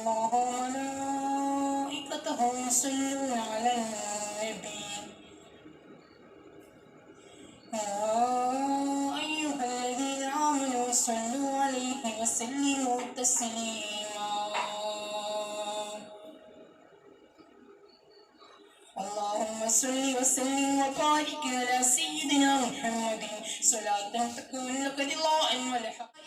الله وملائكته يصلون على النبي. يا أيها الذين آمنوا صلوا عليه وسلموا تسليما. اللهم صل وسلم وبارك على سيدنا محمد. صلاة تكون رضاء ولحقك على سيدنا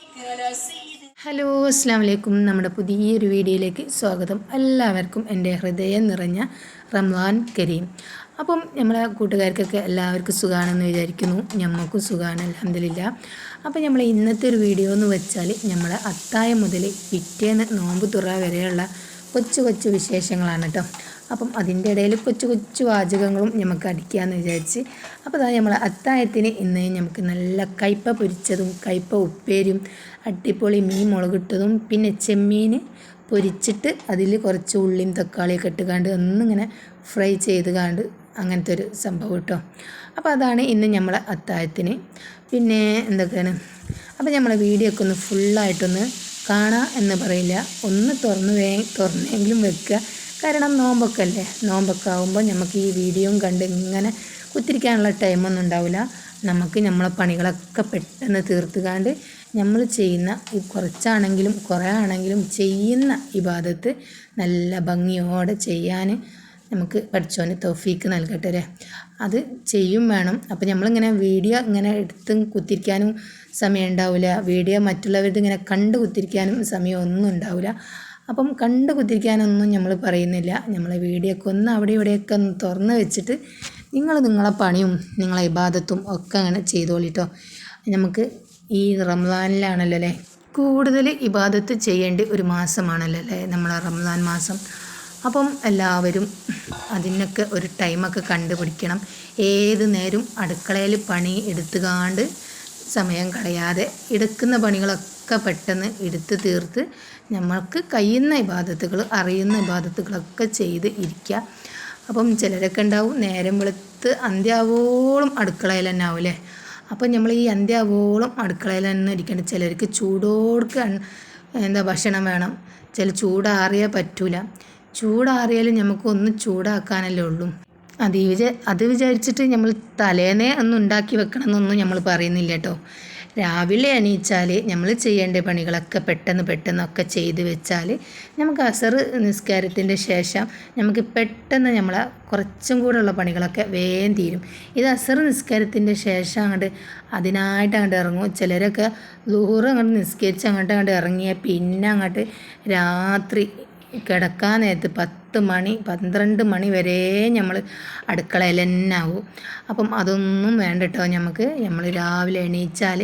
hello അസ്സാം വലൈക്കും നമ്മുടെ പുതിയൊരു വീഡിയോയിലേക്ക് സ്വാഗതം. എല്ലാവർക്കും എന്റെ ഹൃദയം നിറഞ്ഞ റംവാൻ കരീം. അപ്പം നമ്മളെ കൂട്ടുകാർക്കൊക്കെ എല്ലാവർക്കും സുഖമാണെന്ന് വിചാരിക്കുന്നു. ഞമ്മക്കും സുഖമാണ് അലഹമില്ല അപ്പം നമ്മൾ ഇന്നത്തെ ഒരു വീഡിയോ എന്ന് വെച്ചാൽ നമ്മളെ അത്തായം മുതൽ പിറ്റേന്ന് നോമ്പ് തുറ വരെയുള്ള കൊച്ചു കൊച്ചു വിശേഷങ്ങളാണ് കേട്ടോ. അപ്പം അതിന്റെ ഇടയിൽ കൊച്ചു കൊച്ചു വാചകങ്ങളും നമുക്ക് അടിക്കാമെന്ന് വിചാരിച്ച്. അപ്പോൾ അതാണ് നമ്മൾ അത്തായത്തിന് ഇന്ന് നമുക്ക് നല്ല കയ്പ പൊരിച്ചതും കയ്പ ഉപ്പേരും അടിപൊളി മീൻ മുളകിട്ടതും പിന്നെ ചെമ്മീൻ പൊരിച്ചിട്ട് അതിൽ കുറച്ച് ഉള്ളിയും തക്കാളിയൊക്കെ ഇട്ടുകാണ്ട് ഒന്നിങ്ങനെ ഫ്രൈ ചെയ്ത് കാണ്ട് അങ്ങനത്തെ ഒരു സംഭവം കേട്ടോ. അപ്പോൾ അതാണ് ഇന്ന് നമ്മളെ അത്തായത്തിന്. പിന്നെ എന്തൊക്കെയാണ്? അപ്പോൾ നമ്മളെ വീഡിയോ ഒക്കെ ഒന്ന് ഫുള്ളായിട്ടൊന്ന് കാണാം എന്ന് പറയില്ല. ഒന്ന് തുറന്ന് വേ തുറന്നെങ്കിലും വെക്കുക. കാരണം നോമ്പൊക്കെ അല്ലേ നോമ്പൊക്കെ ആകുമ്പോൾ നമുക്ക് ഈ വീഡിയോയും കണ്ട് ഇങ്ങനെ കുത്തിരിക്കാനുള്ള ടൈമൊന്നും ഉണ്ടാവില്ല നമുക്ക് നമ്മളെ പണികളൊക്കെ പെട്ടെന്ന് തീർത്തുകാണ്ട് നമ്മൾ ചെയ്യുന്ന ഈ കുറച്ചാണെങ്കിലും കുറേ ആണെങ്കിലും ചെയ്യുന്ന ഇബാദത്ത് നല്ല ഭംഗിയോടെ ചെയ്യാൻ നമുക്ക് പഠിച്ചോന് തോഫീക്ക് നൽകട്ടെ അല്ലേ? അത് ചെയ്യും വേണം. അപ്പോൾ നമ്മളിങ്ങനെ വീഡിയോ ഇങ്ങനെ എടുത്ത് കുത്തിരിക്കാനും സമയം ഉണ്ടാവില്ല വീഡിയോ മറ്റുള്ളവരുടെ ഇങ്ങനെ കണ്ട് കുത്തിരിക്കാനും സമയം ഒന്നും ഉണ്ടാവില്ല അപ്പം കണ്ട് കുത്തിരിക്കാനൊന്നും നമ്മൾ പറയുന്നില്ല. നമ്മളെ വീടിയൊക്കെ ഒന്ന് അവിടെ ഇവിടെയൊക്കെ ഒന്ന് തുറന്ന് വെച്ചിട്ട് നിങ്ങൾ നിങ്ങളെ പണിയും നിങ്ങളെ ഇബാദത്തും ഒക്കെ അങ്ങനെ ചെയ്തോളിട്ടോ. നമുക്ക് ഈ റംസാനിലാണല്ലോ അല്ലേ? കൂടുതൽ ഇബാദത്ത് ചെയ്യേണ്ട ഒരു മാസമാണല്ലോ അല്ലേ നമ്മളെ റംസാൻ മാസം. അപ്പം എല്ലാവരും അതിനൊക്കെ ഒരു ടൈമൊക്കെ കണ്ടുപിടിക്കണം. ഏത് നേരം അടുക്കളയിൽ പണി എടുത്തുകാണ്ട് സമയം കളയാതെ എടുക്കുന്ന പണികളൊക്കെ പെട്ടെന്ന് എടുത്ത് തീർത്ത് നമ്മൾക്ക് കഴിയുന്ന ഇബാദത്തുകൾ അറിയുന്ന ഇബാദത്തുകളൊക്കെ ചെയ്ത് ഇരിക്കുക അപ്പം ചിലരൊക്കെ ഉണ്ടാവും നേരം വെളുത്ത് അന്ത്യാവോളം അടുക്കളയിൽ തന്നെ ആവില്ലേ അപ്പം നമ്മൾ ഈ അന്ത്യാവോളം അടുക്കളയിൽ തന്നെ ഇരിക്കേണ്ട. ചിലർക്ക് ചൂടോടുക്ക എന്താ ഭക്ഷണം വേണം. ചില ചൂടാറിയാൽ പറ്റൂല. ചൂടാറിയാലും നമുക്ക് ഒന്ന് ചൂടാക്കാനല്ലേ ഉള്ളൂ. അത് വിചാ അത് വിചാരിച്ചിട്ട് നമ്മൾ തലേന്നേ ഒന്ന് ഉണ്ടാക്കി വെക്കണം എന്നൊന്നും നമ്മൾ പറയുന്നില്ല കേട്ടോ. രാവിലെ എണീച്ചാൽ നമ്മൾ ചെയ്യേണ്ട പണികളൊക്കെ പെട്ടെന്ന് പെട്ടെന്നൊക്കെ ചെയ്ത് വെച്ചാൽ നമുക്ക് അസർ നിസ്കാരത്തിന്റെ ശേഷം നമുക്ക് പെട്ടെന്ന് നമ്മളെ കുറച്ചും ഉള്ള പണികളൊക്കെ വേഗം തീരും. ഇത് അസർ നിസ്കാരത്തിന്റെ ശേഷം അങ്ങോട്ട് അതിനായിട്ട് അങ്ങോട്ട് ഇറങ്ങും. ചിലരൊക്കെ ദൂരം അങ്ങോട്ട് നിസ്കരിച്ച് അങ്ങോട്ട് അങ്ങോട്ട് ഇറങ്ങിയാൽ പിന്നെ അങ്ങോട്ട് രാത്രി കിടക്കാൻ നേരത്ത് പത്ത് മണി പന്ത്രണ്ട് മണി വരെ നമ്മൾ അടുക്കളയിൽ തന്നെ ആവും അപ്പം അതൊന്നും വേണ്ട കേട്ടോ നമുക്ക് നമ്മൾ രാവിലെ എണീച്ചാൽ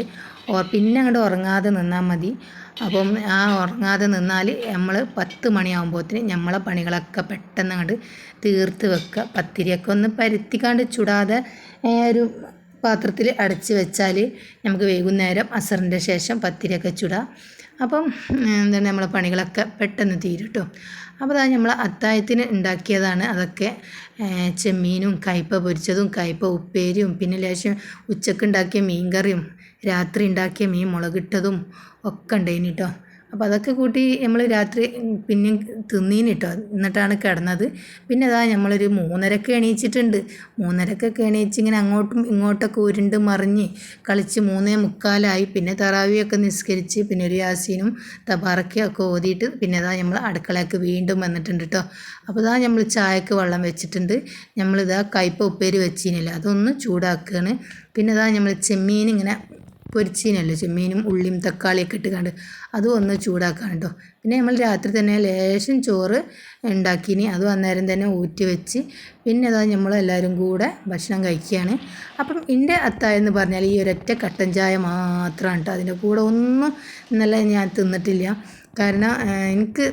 ഓർ പിന്നെ അങ്ങോട്ട് ഉറങ്ങാതെ നിന്നാൽ മതി. അപ്പം ആ ഉറങ്ങാതെ നിന്നാൽ നമ്മൾ പത്ത് മണിയാകുമ്പോഴത്തേന് നമ്മളെ പണികളൊക്കെ പെട്ടെന്ന് അങ്ങോട്ട് തീർത്ത് വെക്കുക. പത്തിരിയൊക്കെ ഒന്ന് പരുത്തിക്കാണ്ട് ചുടാതെ ഒരു പാത്രത്തിൽ അടച്ച് വെച്ചാൽ നമുക്ക് വൈകുന്നേരം അസറിന്റെ ശേഷം പത്തിരിയൊക്കെ ചുടാം. അപ്പം എന്താണ് നമ്മളെ പണികളൊക്കെ പെട്ടെന്ന് തീരും കേട്ടോ അപ്പോൾ അത് നമ്മൾ അത്തായത്തിന് ഉണ്ടാക്കിയതാണ്. അതൊക്കെ ചെമ്മീനും കയ്പ പൊരിച്ചതും കയ്പ ഉപ്പേരിയും പിന്നെ ലേശം ഉച്ചയ്ക്ക് ഉണ്ടാക്കിയ മീൻ കറിയും രാത്രി ഉണ്ടാക്കിയ മീൻ മുളകിട്ടതും ഒക്കെ ഉണ്ടായിന് കേട്ടോ അപ്പോൾ അതൊക്കെ കൂട്ടി നമ്മൾ രാത്രി പിന്നെയും തിന്നീന് കേട്ടോ എന്നിട്ടാണ് കിടന്നത്. പിന്നെ അതാ നമ്മളൊരു മൂന്നരക്ക് എണീച്ചിട്ടുണ്ട്. മൂന്നരക്കൊക്കെ എണീച്ച് ഇങ്ങനെ അങ്ങോട്ടും ഇങ്ങോട്ടൊക്കെ ഉരുണ്ട് മറിഞ്ഞ് കളിച്ച് മൂന്നേ മുക്കാലായി. പിന്നെ തറാവിയൊക്കെ നിസ്കരിച്ച് പിന്നെ ഒരു യാസീനും തബാറക്കയൊക്കെ ഓതിയിട്ട് പിന്നെ അതാ നമ്മൾ അടുക്കളയൊക്കെ വീണ്ടും വന്നിട്ടുണ്ട് കേട്ടോ അപ്പോൾ ഇതാ നമ്മൾ ചായക്ക് വെള്ളം വെച്ചിട്ടുണ്ട്. നമ്മളിതാ കയ്പ ഉപ്പേരി വെച്ചിനില്ല. അതൊന്ന് ചൂടാക്കുകയാണ് പിന്നെ ഇതാ നമ്മൾ ചെമ്മീൻ ഇങ്ങനെ പൊരിച്ചീനല്ലോ ചെമ്മീനും ഉള്ളിയും തക്കാളിയൊക്കെ ഇട്ട് കണ്ട് അതും ഒന്ന് ചൂടാക്കാൻ കേട്ടോ പിന്നെ നമ്മൾ രാത്രി തന്നെ ലേശം ചോറ് ഉണ്ടാക്കിനി. അത് അന്നേരം തന്നെ ഊറ്റി വെച്ച്. പിന്നെ അതാ നമ്മൾ എല്ലാവരും കൂടെ ഭക്ഷണം കഴിക്കുകയാണ് അപ്പം എന്റെ അത്തായെന്ന് പറഞ്ഞാൽ ഈ ഒരൊറ്റ കട്ടൻ ചായ മാത്രമാണ് കേട്ടോ അതിന്റെ കൂടെ ഒന്നും ഇന്നലെ ഞാൻ തിന്നിട്ടില്ല. കാരണം എനിക്ക്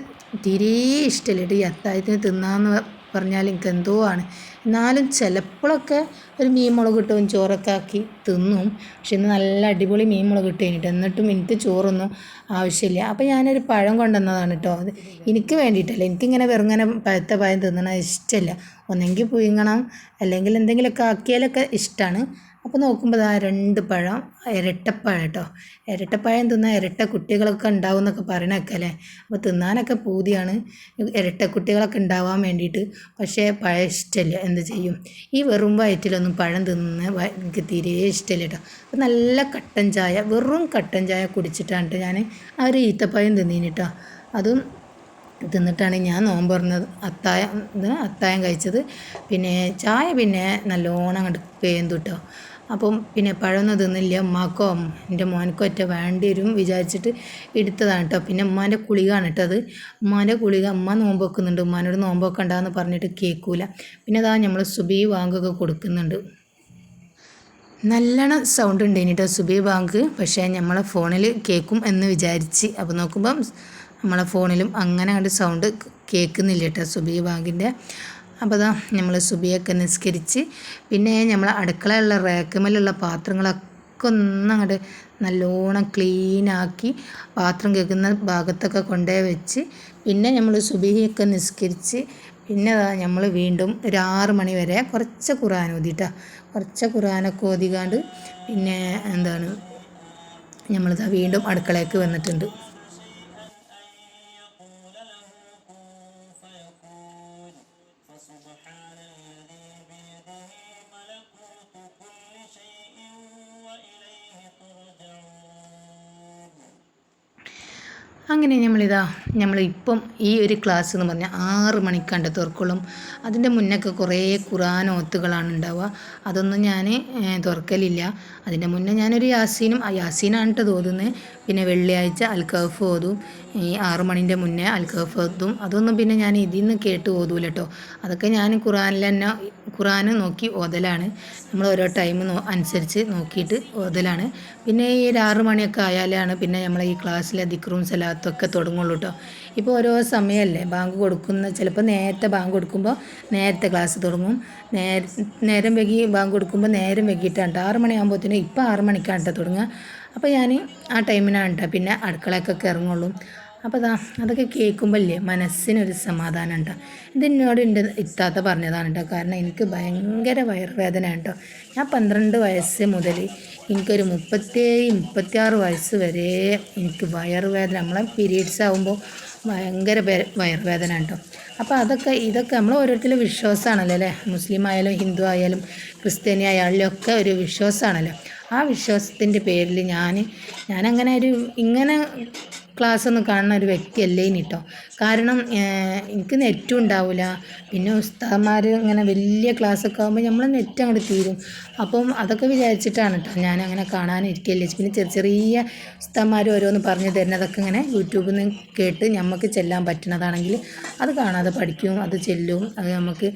തീരെ ഇഷ്ടമില്ല കേട്ടോ ഈ അത്തായത്തിന് തിന്നാന്ന് പറഞ്ഞാൽ എനിക്ക് എന്തോ ആണ്. എന്നാലും ചിലപ്പോഴൊക്കെ ഒരു മീൻ മുളക് കിട്ടും ചോറൊക്കെ ആക്കി തിന്നും. പക്ഷെ ഇന്ന് നല്ല അടിപൊളി മീൻ മുളക് കിട്ടും കഴിഞ്ഞിട്ട് എന്നിട്ടും എനിക്ക് ചോറൊന്നും ആവശ്യമില്ല. അപ്പോൾ ഞാനൊരു പഴം കൊണ്ടുവന്നതാണ് കേട്ടോ അത് എനിക്ക് വേണ്ടിയിട്ടല്ല. എനിക്കിങ്ങനെ വെറുങ്ങനെ പഴുത്ത പഴം തിന്നണ ഇഷ്ടമില്ല ഒന്നെങ്കിൽ പുഴുങ്ങണം. അല്ലെങ്കിൽ എന്തെങ്കിലുമൊക്കെ ആക്കിയാലൊക്കെ ഇഷ്ടമാണ് അപ്പോൾ നോക്കുമ്പോൾ ആ രണ്ട് പഴം ഇരട്ടപ്പഴം കേട്ടോ ഇരട്ടപ്പഴം തിന്നാൽ ഇരട്ട കുട്ടികളൊക്കെ ഉണ്ടാവും എന്നൊക്കെ പറയണൊക്കെ അല്ലേ? അപ്പോൾ തിന്നാനൊക്കെ പൂതിയാണ്. ഇരട്ട കുട്ടികളൊക്കെ ഉണ്ടാവാൻ വേണ്ടിയിട്ട്. പക്ഷേ പഴം ഇഷ്ടമില്ല എന്ത് ചെയ്യും? ഈ വെറും വയറ്റിലൊന്നും പഴം തിന്ന് എനിക്ക് തീരെ ഇഷ്ടമില്ല കേട്ടോ അപ്പോൾ നല്ല കട്ടൻ ചായ വെറും കട്ടൻ ചായ കുടിച്ചിട്ടാണ് ഞാൻ ആ ഒരു ഈത്തപ്പഴം തിന്നീന് കേട്ടോ അതും തിന്നിട്ടാണ് ഞാൻ നോമ്പ് പറഞ്ഞത് അത്തായം അത്തായം കഴിച്ചത്. പിന്നെ ചായ പിന്നെ നല്ലോണം അങ്ങോട്ട് പേന്തു കേട്ടോ അപ്പം പിന്നെ പഴമൊന്നും തിന്നില്ല. ഉമ്മാക്കോ എന്റെ മോനക്കോ ഒറ്റ വേണ്ടി വരും വിചാരിച്ചിട്ട് എടുത്തതാണ് കേട്ടോ. പിന്നെ ഉമ്മാന്റെ കുളികാണ് കേട്ടോ അത്. ഉമ്മാന്റെ കുളിക ഉമ്മ നോമ്പ് വെക്കുന്നുണ്ട്. ഉമ്മാനോട് നോമ്പ് വെക്കണ്ടെന്ന് പറഞ്ഞിട്ട് കേൾക്കൂല. പിന്നെ അതാ നമ്മൾ സുബി വാങ്കൊക്കെ കൊടുക്കുന്നുണ്ട്. നല്ലോണം സൗണ്ട് ഉണ്ട് കേട്ടോ സുബി ബാങ്ക്. പക്ഷേ നമ്മളെ ഫോണിൽ കേൾക്കും എന്ന് വിചാരിച്ച്. അപ്പോൾ നോക്കുമ്പം നമ്മളെ ഫോണിലും അങ്ങനെ അങ്ങോട്ട് സൗണ്ട് കേൾക്കുന്നില്ല കേട്ടോ സുബി ബാങ്കിന്റെ. അപ്പോൾ അതാ നമ്മൾ സുബിയൊക്കെ നിസ്കരിച്ച് പിന്നെ നമ്മൾ അടുക്കളയുള്ള റേക്കുമലുള്ള പാത്രങ്ങളൊക്കെ ഒന്ന് അങ്ങോട്ട് നല്ലോണം ക്ലീനാക്കി പാത്രം കേൾക്കുന്ന ഭാഗത്തൊക്കെ കൊണ്ടേ വെച്ച് പിന്നെ നമ്മൾ സുബിയൊക്കെ നിസ്കരിച്ച് പിന്നെ നമ്മൾ വീണ്ടും ഒരു ആറ് മണി വരെ കുറച്ച് ഖുറാൻ ഓതിട്ടാ. കുറച്ച് ഖുറാനൊക്കെ ഓതികാണ്ട് പിന്നെ എന്താണ്? നമ്മളിതാ വീണ്ടും അടുക്കളയ്ക്ക് വന്നിട്ടുണ്ട്. അങ്ങനെ നമ്മളിതാ നമ്മളിപ്പം ഈ ഒരു ക്ലാസ് എന്ന് പറഞ്ഞാൽ ആറ് മണിക്കാണ്ട് തുറക്കുള്ളും അതിന്റെ മുന്നൊക്കെ കുറേ ഖുറാൻ ഓത്തുകളാണ് ഉണ്ടാവുക. അതൊന്നും ഞാൻ തുറക്കലില്ല. അതിന്റെ മുന്നേ ഞാനൊരു യാസീനും യാസീനാണ് കേട്ടോ തോന്നുന്നത് പിന്നെ വെള്ളിയാഴ്ച അൽക്കഫ് ഓതും ഈ ആറ് മണിന്റെ മുന്നേ അൽക്കഫ് ഓതും. അതൊന്നും പിന്നെ ഞാൻ ഇതിൽ നിന്ന് കേട്ട് ഓതൂല കേട്ടോ അതൊക്കെ ഞാൻ ഖുറാനിൽ തന്നെ ഖുറാൻ നോക്കി ഓതലാണ്. നമ്മൾ ഓരോ ടൈം അനുസരിച്ച് നോക്കിയിട്ട് ഓതലാണ്. പിന്നെ ഈ ഒരു ആറ് മണിയൊക്കെ ആയാലാണ് പിന്നെ നമ്മൾ ഈ ക്ലാസ്സിലെ ദിക്റും സലാത്തും ഒക്കെ തുടങ്ങുള്ളൂ കേട്ടോ ഇപ്പോൾ ഓരോ സമയമല്ലേ ബാങ്ക് കൊടുക്കുന്ന ചിലപ്പോൾ നേരത്തെ ബാങ്ക് കൊടുക്കുമ്പോൾ നേരത്തെ ക്ലാസ് തുടങ്ങും. നേര വൈകി ബാങ്ക് കൊടുക്കുമ്പോൾ നേരം വൈകിട്ടാണ് ട്ടോ. ആറ് മണിയാകുമ്പോഴത്തേനും ഇപ്പോൾ ആറ് മണിക്കാണ് കേട്ടോ തുടങ്ങുക. അപ്പോൾ ഞാൻ ആ ടൈമിനാണ് കേട്ടോ പിന്നെ അടുക്കളയ്ക്കൊക്കെ ഇറങ്ങുള്ളൂ. അപ്പോൾ അതാ അതൊക്കെ കേൾക്കുമ്പോഴല്ലേ മനസ്സിനൊരു സമാധാനം ഉണ്ടോ ഇതെന്നോട് എന്റെ ഇത്താത്ത പറഞ്ഞതാണ് കേട്ടോ കാരണം എനിക്ക് ഭയങ്കര വയറുവേദന കേട്ടോ ഞാൻ പന്ത്രണ്ട് വയസ്സ് മുതൽ എനിക്കൊരു മുപ്പത്തേഴ് മുപ്പത്തിയാറ് വയസ്സ് വരെ എനിക്ക് വയറുവേദന നമ്മളെ പീരീഡ്സ് ആകുമ്പോൾ ഭയങ്കര വയറുവേദന കേട്ടോ അപ്പോൾ അതൊക്കെ ഇതൊക്കെ നമ്മൾ ഓരോരുത്തരും വിശ്വാസമാണല്ലോ അല്ലേ? മുസ്ലിം ആയാലും ഹിന്ദു ആയാലും ക്രിസ്ത്യാനി ആയാലും ഒക്കെ ഒരു വിശ്വാസമാണല്ലോ. ആ വിശ്വാസത്തിന്റെ പേരിൽ ഞാൻ ഞാനങ്ങനെ ഒരു ഇങ്ങനെ ക്ലാസ് ഒന്നും കാണുന്ന ഒരു വ്യക്തിയല്ലേ ഇനി കേട്ടോ കാരണം എനിക്ക് നെറ്റും ഉണ്ടാവില്ല പിന്നെ ഉസ്താദ്മാർ ഇങ്ങനെ വലിയ ക്ലാസ്സൊക്കെ ആകുമ്പോൾ നമ്മൾ നെറ്റ് അങ്ങോട്ട് തീരും. അപ്പം അതൊക്കെ വിചാരിച്ചിട്ടാണ് കേട്ടോ ഞാൻ അങ്ങനെ കാണാനിരിക്കില്ല പിന്നെ ചെറിയ ചെറിയ ഉസ്താദ്മാർ ഓരോന്ന് പറഞ്ഞു തരുന്നതൊക്കെ ഇങ്ങനെ യൂട്യൂബിൽ നിന്ന് കേട്ട് നമുക്ക് ചെല്ലാൻ പറ്റുന്നതാണെങ്കിൽ അത് കാണാതെ പഠിക്കും അത് ചെല്ലും അത് നമുക്ക്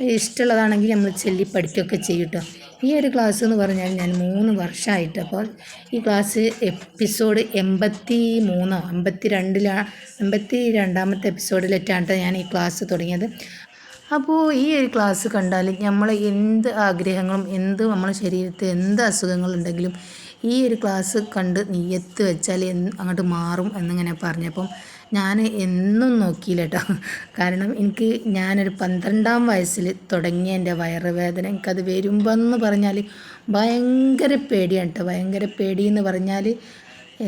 ഇഷ്ടമുള്ളതാണെങ്കിൽ നമ്മൾ ചൊല്ലി പഠിക്കുകയൊക്കെ ചെയ്യും ഈ ഒരു ക്ലാസ് എന്ന് പറഞ്ഞാൽ ഞാൻ മൂന്ന് വർഷമായിട്ട് അപ്പോൾ ഈ ക്ലാസ് എപ്പിസോഡ് എൺപത്തി മൂന്നോ എൺപത്തി രണ്ടിലാ എൺപത്തി രണ്ടാമത്തെ എപ്പിസോഡിലേറ്റാണ് ഞാൻ ഈ ക്ലാസ് തുടങ്ങിയത്. അപ്പോൾ ഈ ഒരു ക്ലാസ് കണ്ടാൽ നമ്മൾ എന്ത് ആഗ്രഹങ്ങളും എന്ത് നമ്മുടെ ശരീരത്തിൽ എന്ത് അസുഖങ്ങളുണ്ടെങ്കിലും ഈ ഒരു ക്ലാസ് കണ്ട് നീയത്ത് വെച്ചാൽ അങ്ങോട്ട് മാറും എന്നിങ്ങനെ പറഞ്ഞപ്പം ഞാൻ എന്നും നോക്കിയില്ല കേട്ടോ കാരണം എനിക്ക് ഞാനൊരു പന്ത്രണ്ടാം വയസ്സിൽ തുടങ്ങിയ എന്റെ വയറുവേദന എനിക്കത് വരുമ്പെന്ന് പറഞ്ഞാൽ ഭയങ്കര പേടിയാണ് കേട്ടോ ഭയങ്കര പേടി എന്ന് പറഞ്ഞാൽ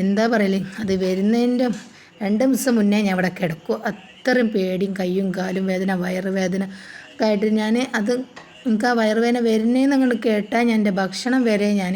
എന്താ പറയൽ? അത് വരുന്നതിന്റെ രണ്ട് ദിവസം മുന്നേ ഞാൻ അവിടെ കിടക്കും. അത്രയും പേടിയും കയ്യും കാലും വേദന വയറുവേദന ഒക്കെ ആയിട്ട് ഞാൻ അത് എനിക്ക് ആ വയറുവേദന വരുന്നതെന്ന് അങ്ങോട്ട് കേട്ടാൽ ഞാൻ എന്റെ ഭക്ഷണം വരെ ഞാൻ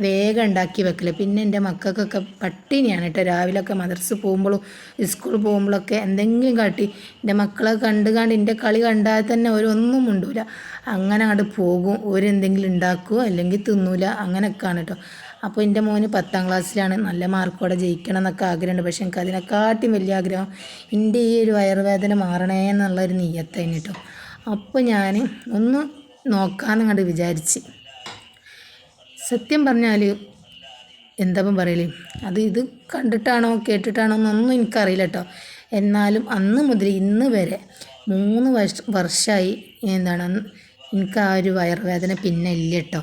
വേഗം ഉണ്ടാക്കി വെക്കില്ല പിന്നെ എന്റെ മക്കൾക്കൊക്കെ പട്ടിണിയാണ് കേട്ടോ രാവിലെയൊക്കെ മദർസ് പോകുമ്പോഴും സ്കൂൾ പോകുമ്പോഴൊക്കെ എന്തെങ്കിലും കാട്ടി എന്റെ മക്കളെ കണ്ടു കണ്ട് എന്റെ കളി കണ്ടാൽ തന്നെ ഒരൊന്നും മുണ്ടൂല. അങ്ങനെ അങ്ങോട്ട് പോകും. ഓരെന്തെങ്കിലും ഉണ്ടാക്കുമോ അല്ലെങ്കിൽ തിന്നൂല അങ്ങനെയൊക്കെയാണ് കേട്ടോ അപ്പോൾ എന്റെ മോന് പത്താം ക്ലാസ്സിലാണ്. നല്ല മാർക്കോടെ ജയിക്കണം എന്നൊക്കെ ആഗ്രഹമുണ്ട് പക്ഷേ എനിക്ക് അതിനെക്കാട്ടും വലിയ ആഗ്രഹം എന്റെ ഈ ഒരു വയറുവേദന മാറണേ എന്നുള്ളൊരു നീയത്തായിരുന്നു കേട്ടോ അപ്പോൾ ഞാൻ ഒന്ന് നോക്കാമെന്ന് കണ്ട് വിചാരിച്ച്. സത്യം പറഞ്ഞാൽ എന്താപ്പം പറയലേ? അത് ഇത് കണ്ടിട്ടാണോ കേട്ടിട്ടാണോ എന്നൊന്നും എനിക്കറിയില്ല കേട്ടോ എന്നാലും അന്ന് മുതൽ ഇന്ന് വരെ മൂന്ന് വർഷ വർഷമായി എന്താണ് എനിക്ക് ആ ഒരു വയറുവേദന പിന്നെ ഇല്ല കേട്ടോ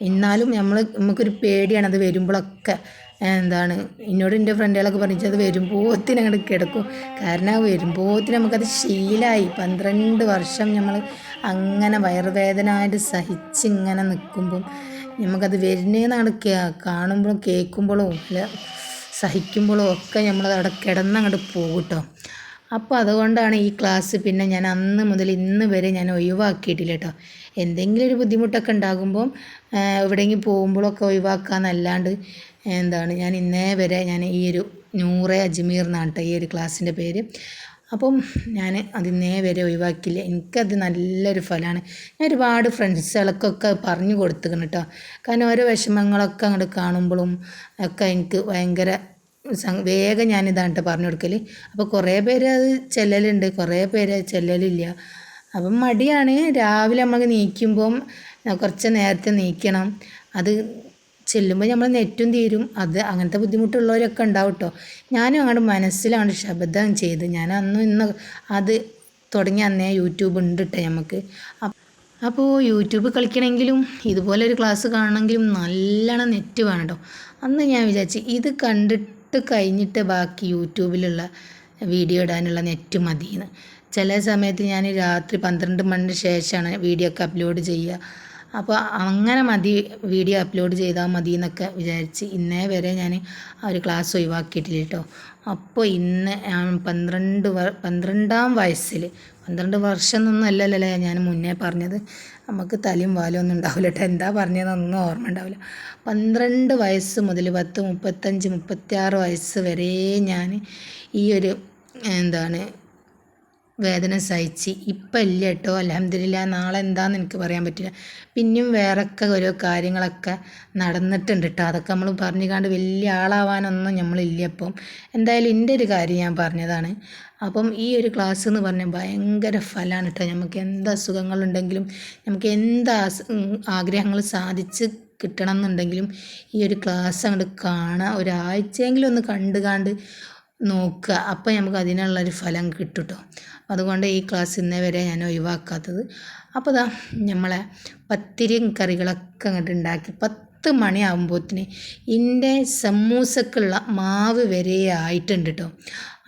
എന്നാലും നമ്മൾ നമുക്കൊരു പേടിയാണ് അത് വരുമ്പോഴൊക്കെ എന്താണ് എന്നോട് എന്റെ ഫ്രണ്ടുകളൊക്കെ പറഞ്ഞു അത് വരുമ്പോത്തിന് അങ്ങോട്ട് കിടക്കും. കാരണം വരുമ്പോത്തിന് നമുക്കത് ശീലമായി പന്ത്രണ്ട് വർഷം നമ്മൾ അങ്ങനെ വയറുവേദന ആയിട്ട് സഹിച്ച് ഇങ്ങനെ നിൽക്കുമ്പം നമുക്കത് വരുന്നതെന്നാണ് കാണുമ്പോഴും കേൾക്കുമ്പോഴും അല്ല സഹിക്കുമ്പോഴും ഒക്കെ നമ്മൾ അവിടെ കിടന്ന് അങ്ങോട്ട് പോകും കേട്ടോ അപ്പോൾ അതുകൊണ്ടാണ് ഈ ക്ലാസ് പിന്നെ ഞാൻ അന്ന് മുതൽ ഇന്ന് വരെ ഞാൻ ഒഴിവാക്കിയിട്ടില്ല കേട്ടോ എന്തെങ്കിലും ഒരു ബുദ്ധിമുട്ടൊക്കെ ഉണ്ടാകുമ്പം എവിടെയെങ്കിലും പോകുമ്പോഴൊക്കെ ഒഴിവാക്കാന്നല്ലാണ്ട് എന്താണ്? ഞാൻ ഇന്നേ വരെ ഞാൻ ഈ ഒരു നൂറെ അജ്മീർ എന്നാണ് കേട്ടോ ഈ ഒരു ക്ലാസ്സിന്റെ പേര്. അപ്പം ഞാൻ അതിന്നേ വരെ ഒഴിവാക്കില്ല എനിക്കത് നല്ലൊരു ഫലമാണ്. ഞാൻ ഒരുപാട് ഫ്രണ്ട്സുകൾക്കൊക്കെ പറഞ്ഞു കൊടുത്തിക്കണം കേട്ടോ. കാരണം ഓരോ വിഷമങ്ങളൊക്കെ അങ്ങോട്ട് കാണുമ്പോഴും ഒക്കെ എനിക്ക് ഭയങ്കര വേഗം ഞാനിതാണ് പറഞ്ഞു കൊടുക്കൽ അപ്പോൾ കുറേ പേര് അത് ചെല്ലലുണ്ട്. കുറേ പേര് ചെല്ലലില്ല. അപ്പം മടിയാണ്. രാവിലെ നമ്മൾ നീക്കുമ്പം കുറച്ച് നേരത്തെ നീക്കണം. അത് ചെല്ലുമ്പോൾ നമ്മൾ നെറ്റും തീരും. അത് അങ്ങനത്തെ ബുദ്ധിമുട്ടുള്ളവരൊക്കെ ഉണ്ടാവും കേട്ടോ ഞാനും അങ്ങോട്ട് മനസ്സിലാണ് ശബ്ദം ചെയ്ത്. ഞാൻ അന്നും ഇന്ന് അത് തുടങ്ങി അന്നേ യൂട്യൂബ് ഉണ്ട് കേട്ടോ നമുക്ക് അപ്പ് അപ്പോൾ യൂട്യൂബ് കളിക്കണമെങ്കിലും ഇതുപോലെ ഒരു ക്ലാസ് കാണണമെങ്കിലും നല്ലോണം നെറ്റ് വേണം കേട്ടോ അന്ന് ഞാൻ വിചാരിച്ചു ഇത് കണ്ടിട്ട് കഴിഞ്ഞിട്ട് ബാക്കി യൂട്യൂബിലുള്ള വീഡിയോ ഇടാനുള്ള നെറ്റ് മതിയെന്ന് ചില സമയത്ത് ഞാൻ രാത്രി പന്ത്രണ്ട് മണിന് ശേഷമാണ് വീഡിയോ ഒക്കെ അപ്ലോഡ് ചെയ്യുക അപ്പോൾ അങ്ങനെ മതി വീഡിയോ അപ്ലോഡ് ചെയ്താൽ മതി എന്നൊക്കെ വിചാരിച്ച് ഇന്നേ വരെ ഞാൻ ആ ഒരു ക്ലാസ് ഒഴിവാക്കിയിട്ടില്ല കേട്ടോ അപ്പോൾ ഇന്ന് പന്ത്രണ്ട് പന്ത്രണ്ടാം വയസ്സിൽ പന്ത്രണ്ട് വർഷം എന്നൊന്നും അല്ലല്ലേ ഞാൻ മുന്നേ പറഞ്ഞത് നമുക്ക് തലയും വാലും ഒന്നും ഉണ്ടാവില്ല കേട്ടോ എന്താ പറഞ്ഞതെന്നൊന്നും ഓർമ്മ ഉണ്ടാവില്ല പന്ത്രണ്ട് വയസ്സ് മുതൽ പത്ത് മുപ്പത്തഞ്ച് മുപ്പത്തിയാറ് വയസ്സ് വരെ ഞാൻ ഈ ഒരു എന്താണ് വേദന സഹിച്ച്. ഇപ്പം ഇല്ല കേട്ടോ. അലഹമില്ല നാളെ എന്താന്ന് എനിക്ക് പറയാൻ പറ്റില്ല. പിന്നെയും വേറൊക്കെ ഓരോ കാര്യങ്ങളൊക്കെ നടന്നിട്ടുണ്ട് കേട്ടോ. അതൊക്കെ നമ്മൾ പറഞ്ഞു കണ്ട് വലിയ ആളാവാനൊന്നും നമ്മളില്ല അപ്പം എന്തായാലും എന്റെ ഒരു കാര്യം ഞാൻ പറഞ്ഞതാണ്. അപ്പം ഈ ഒരു ക്ലാസ് എന്ന് പറഞ്ഞാൽ ഭയങ്കര ഫലമാണ് കേട്ടോ. നമുക്ക് എന്ത് അസുഖങ്ങളുണ്ടെങ്കിലും നമുക്ക് എന്ത് ആഗ്രഹങ്ങൾ സാധിച്ച് കിട്ടണം എന്നുണ്ടെങ്കിലും ഈ ഒരു ക്ലാസ് അങ്ങോട്ട് കാണുക ഒരാഴ്ചയെങ്കിലും ഒന്ന് കണ്ട് കണ്ട് നോക്കുക. അപ്പം നമുക്ക് അതിനുള്ളൊരു ഫലം കിട്ടും കേട്ടോ. അതുകൊണ്ട് ഈ ക്ലാസ് ഇന്നേ വരെ ഞാൻ ഒഴിവാക്കാത്തത്. അപ്പോൾ ദാ നമ്മളെ പത്തിരിയും കറികളൊക്കെ അങ്ങോട്ട് ഉണ്ടാക്കി പത്ത് മണിയാകുമ്പോത്തിന് എന്റെ സമൂസക്കുള്ള മാവ് വരെ ആയിട്ടുണ്ട് കേട്ടോ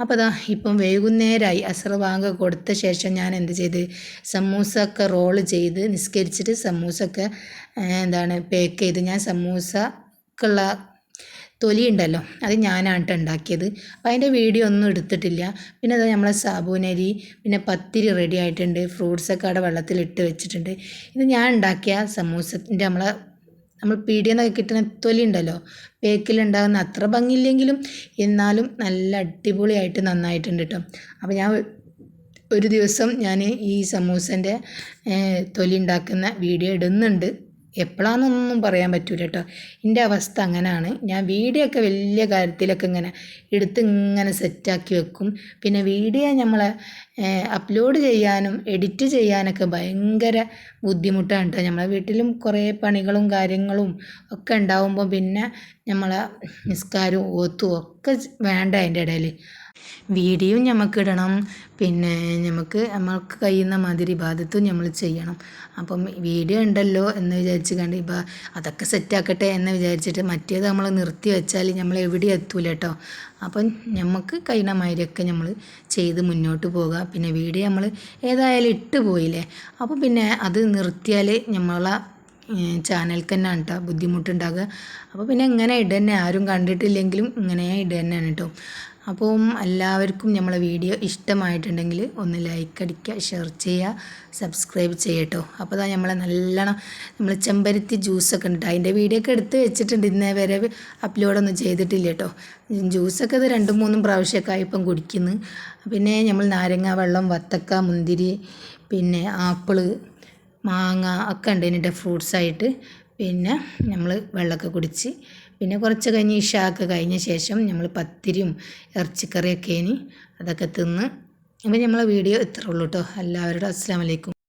അപ്പോൾ അതാ ഇപ്പം വൈകുന്നേരമായി അസർ വാങ്ങ കൊടുത്ത ശേഷം ഞാൻ എന്ത് ചെയ്ത്? സമൂസ ഒക്കെ റോൾ ചെയ്ത് നിസ്കരിച്ചിട്ട് സമൂസ ഒക്കെ എന്താണ് പാക്ക് ചെയ്ത് ഞാൻ സമൂസക്കുള്ള തൊലി ഉണ്ടല്ലോ അത് ഞാനാണ് ഉണ്ടാക്കിയത്. അപ്പോൾ അതിന്റെ വീഡിയോ ഒന്നും എടുത്തിട്ടില്ല. പിന്നെ അത് നമ്മളെ സാബൂനരി പിന്നെ പത്തിരി റെഡി ആയിട്ടുണ്ട്. ഫ്രൂട്ട്സൊക്കെ അവിടെ വെള്ളത്തിലിട്ട് വെച്ചിട്ടുണ്ട്. ഇത് ഞാൻ ഉണ്ടാക്കിയ സമൂസത്തിന്റെ നമ്മളെ നമ്മൾ പീടിയെന്നൊക്കെ കിട്ടുന്ന തൊലി ഉണ്ടല്ലോ പേക്കിലുണ്ടാകുന്ന അത്ര ഭംഗിയില്ലെങ്കിലും എന്നാലും നല്ല അടിപൊളിയായിട്ട് നന്നായിട്ടുണ്ട് കേട്ടോ അപ്പോൾ ഞാൻ ഒരു ദിവസം ഞാൻ ഈ സമൂസന്റെ തൊലി ഉണ്ടാക്കുന്ന വീഡിയോ ഇടുന്നുണ്ട്. എപ്പോഴാണെന്നൊന്നും പറയാൻ പറ്റൂല കേട്ടോ എന്റെ അവസ്ഥ അങ്ങനെയാണ് ഞാൻ വീഡിയോ ഒക്കെ വലിയ കാര്യത്തിലൊക്കെ ഇങ്ങനെ എടുത്ത് ഇങ്ങനെ സെറ്റാക്കി വെക്കും. പിന്നെ വീഡിയോ നമ്മളെ അപ്ലോഡ് ചെയ്യാനും എഡിറ്റ് ചെയ്യാനൊക്കെ ഭയങ്കര ബുദ്ധിമുട്ടാണ് കേട്ടോ നമ്മളെ വീട്ടിലും കുറേ പണികളും കാര്യങ്ങളും ഒക്കെ ഉണ്ടാവുമ്പോൾ പിന്നെ നമ്മളെ നിസ്കാരവും ഓത്തും ഒക്കെ വേണ്ട അതിന്റെ ഇടയിൽ വീഡിയോ നമുക്ക് ഇടണം പിന്നെ നമുക്ക് നമ്മൾക്ക് കഴിയുന്ന മാതിരി ഇബാദത്തും നമ്മൾ ചെയ്യണം. അപ്പം വീഡിയോ ഉണ്ടല്ലോ എന്ന് വിചാരിച്ച് കണ്ട് ഇപ്പം അതൊക്കെ സെറ്റാക്കട്ടെ എന്ന് വിചാരിച്ചിട്ട് മറ്റേത് നമ്മൾ നിർത്തി വെച്ചാൽ നമ്മൾ എവിടെ എത്തൂല കേട്ടോ അപ്പം നമുക്ക് കഴിയുന്ന മാതിരിയൊക്കെ നമ്മൾ ചെയ്ത് മുന്നോട്ട് പോകുക പിന്നെ വീഡിയോ നമ്മൾ ഏതായാലും ഇട്ട് പോയില്ലേ? അപ്പം പിന്നെ അത് നിർത്തിയാൽ നമ്മളെ ചാനൽക്ക് തന്നെ കേട്ടോ ബുദ്ധിമുട്ടുണ്ടാകുക അപ്പോൾ പിന്നെ ഇങ്ങനെ ഇടന്നെ ആരും കണ്ടിട്ടില്ലെങ്കിലും ഇങ്ങനെ ഇടന്നെയാണ് കേട്ടോ അപ്പം എല്ലാവർക്കും നമ്മളെ വീഡിയോ ഇഷ്ടമായിട്ടുണ്ടെങ്കിൽ ഒന്ന് ലൈക്ക് അടിക്കുക ഷെയർ ചെയ്യുക സബ്സ്ക്രൈബ് ചെയ്യട്ടോ അപ്പോൾ അതാ നമ്മളെ നല്ലോണം നമ്മൾ ചെമ്പരത്തി ജ്യൂസൊക്കെ ഉണ്ട് അതിന്റെ വീഡിയോ ഒക്കെ എടുത്ത് വെച്ചിട്ടുണ്ട് ഇന്നേ വരെ അപ്ലോഡൊന്നും ചെയ്തിട്ടില്ല കേട്ടോ ജ്യൂസൊക്കെ ഇത് രണ്ടും മൂന്നും പ്രാവശ്യമൊക്കെ ആയിപ്പം കുടിക്കുന്നു. പിന്നെ നമ്മൾ നാരങ്ങ വെള്ളം വത്തക്ക മുന്തിരി പിന്നെ ആപ്പിൾ മാങ്ങ ഒക്കെ ഉണ്ട് ഇതിന്റെ ഫ്രൂട്ട്സായിട്ട് പിന്നെ നമ്മൾ വെള്ളമൊക്കെ കുടിച്ച് പിന്നെ കുറച്ച് കഴിഞ്ഞ് ഇഷാക്ക് കഴിഞ്ഞ ശേഷം നമ്മൾ പത്തിരിയും ഇറച്ചിക്കറിയൊക്കെ ഇനി അതൊക്കെ തിന്ന്. അപ്പോൾ നമ്മളെ വീഡിയോ ഇത്രേ ഉള്ളൂ കേട്ടോ എല്ലാവരോടും അസ്സാം വലൈക്കും